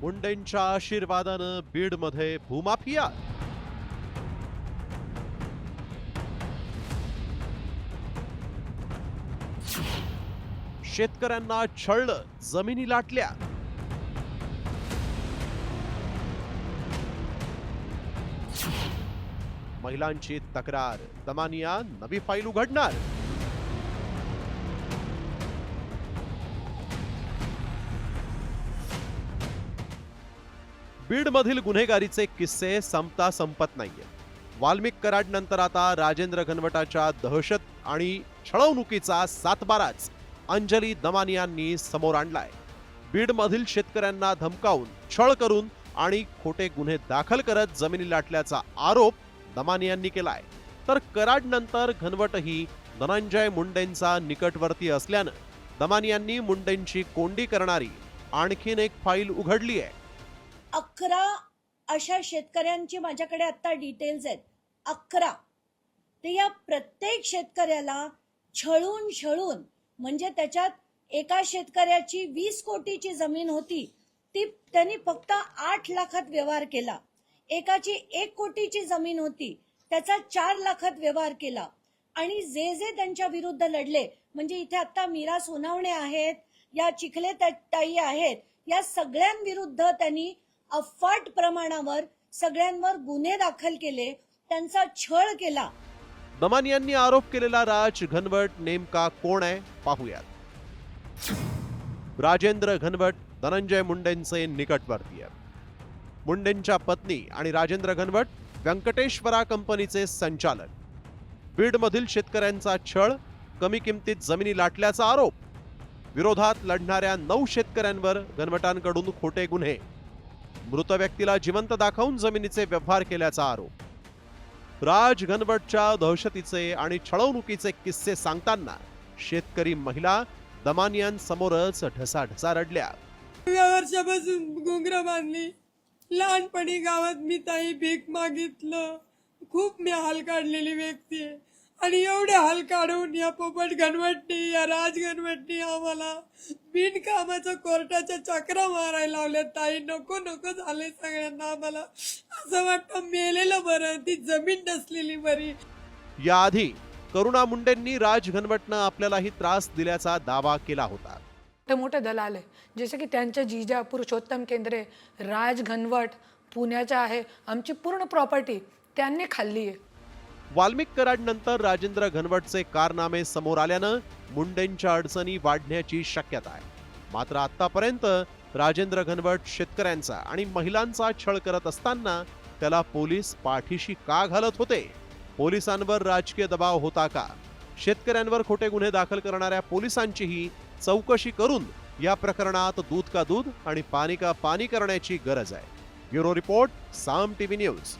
मुंडेंच्या आशीर्वादानं बीडमध्ये भूमाफिया. शेतकऱ्यांना छळलं जमिनी लाटल्या. महिलांची तक्रार दमानिया नवी फाईल उघडणार. बीडमधील गुन्हेगारीचे किस्से संपता संपत नाहीये. वाल्मिक कराड नंतर आता राजेंद्र घनवटाच्या दहशत आणि छळवणुकीचा सातबाराच अंजली दमानियांनी समोर आणलाय. बीडमधील शेतकऱ्यांना धमकावून छळ करून आणि खोटे गुन्हे दाखल करत जमिनी लाटल्याचा आरोप दमानियांनी केलाय. तर कराड नंतर घनवटही धनंजय मुंडेंचा निकटवर्ती असल्यानं दमानियांनी मुंडेंची कोंडी करणारी आणखीन एक फाईल उघडली आहे अकरा अशा शेतकऱ्यांची माझ्याकडे आता डिटेल्स आहेत. अकरा. ते या प्रत्येक शेतकऱ्याला छळून छळून म्हणजे त्याच्यात एका शेतकऱ्याची वीस कोटीची जमीन होती ती त्यांनी फक्त आठ लाखात व्यवहार केला. एकाची एक कोटीची जमीन होती त्याचा चार लाखात व्यवहार केला. आणि जे जे त्यांच्या विरुद्ध लढले म्हणजे इथे आता मीरा सोनावणे आहेत या चिखले ताई आहेत या सगळ्यांविरुद्ध त्यांनी अफाट प्रमाणावर सगळ्यांवर गुन्हे दाखल केले त्यांचा छळ केला. दमान यांनी आरोप केलेला राज घनवट नेमका कोण आहे? पाहूयात. राजेंद्र घनवट धनंजय मुंडेंचे निकटवर्तीय. मुंडेंच्या पत्नी आणि राजेंद्र घनवट व्यंकटेश्वरा कंपनीचे संचालक. बीडमधील शेतकऱ्यांचा छळ कमी किमतीत जमिनी लाटल्याचा आरोप. विरोधात लढणाऱ्या नऊ शेतकऱ्यांवर घनवटांकडून खोटे गुन्हे. मृत व्यक्तीला जिवंत दाखवून जमिनीचे व्यवहार केल्याचा आरोप. राज घनवटच्या दहशतीचे आणि छळवणुकीचे किस्से सांगताना शेतकरी महिला दमानियांसमोरच ढसाढसा रडल्या. वर्षापासून घुंगरा बांधली. लहानपणी गावात मी ताई भीक मागितलं. खूप मी हाल काढलेली व्यक्ती आहे. आणि एवढे हाल काढून या पोपट गणवटनी या राज गणवटनी आम्हाला बिनकामाच्या कोर्टाच्या चक्रा मारायला लावल्या ताई नको नको झाले सगळ्यांना आम्हाला. असं वाटतं मेलेलं बरं ती जमीन नसलेली बरी. याआधी करुणा मुंडेंनी राज घनवटनं आपल्यालाही त्रास दिल्याचा दावा केला होता. मोठे मोठे दलाल आहे. जसे की त्यांचे जिजा पुरुषोत्तम केंद्रे राज घनवट पुण्याच्या आहे. आमची पूर्ण प्रॉपर्टी त्यांनी खाल्ली आहे. वाल्मिक कराड नंतर राजेंद्र घनवटचे कारनामे समोर आल्यानं मुंडेंच्या अडचणी वाढण्याची शक्यता आहे. मात्र आतापर्यंत राजेंद्र घनवट शेतकऱ्यांचा आणि महिलांचा छळ करत असताना त्याला पोलीस पाठीशी का घालत होते? पोलिसांवर राजकीय दबाव होता का? शेतकऱ्यांवर खोटे गुन्हे दाखल करणाऱ्या पोलिसांचीही चौकशी करून या प्रकरणात दूध का दूध आणि पाणी का पाणी करण्याची गरज आहे. Bureau report Saam TV news.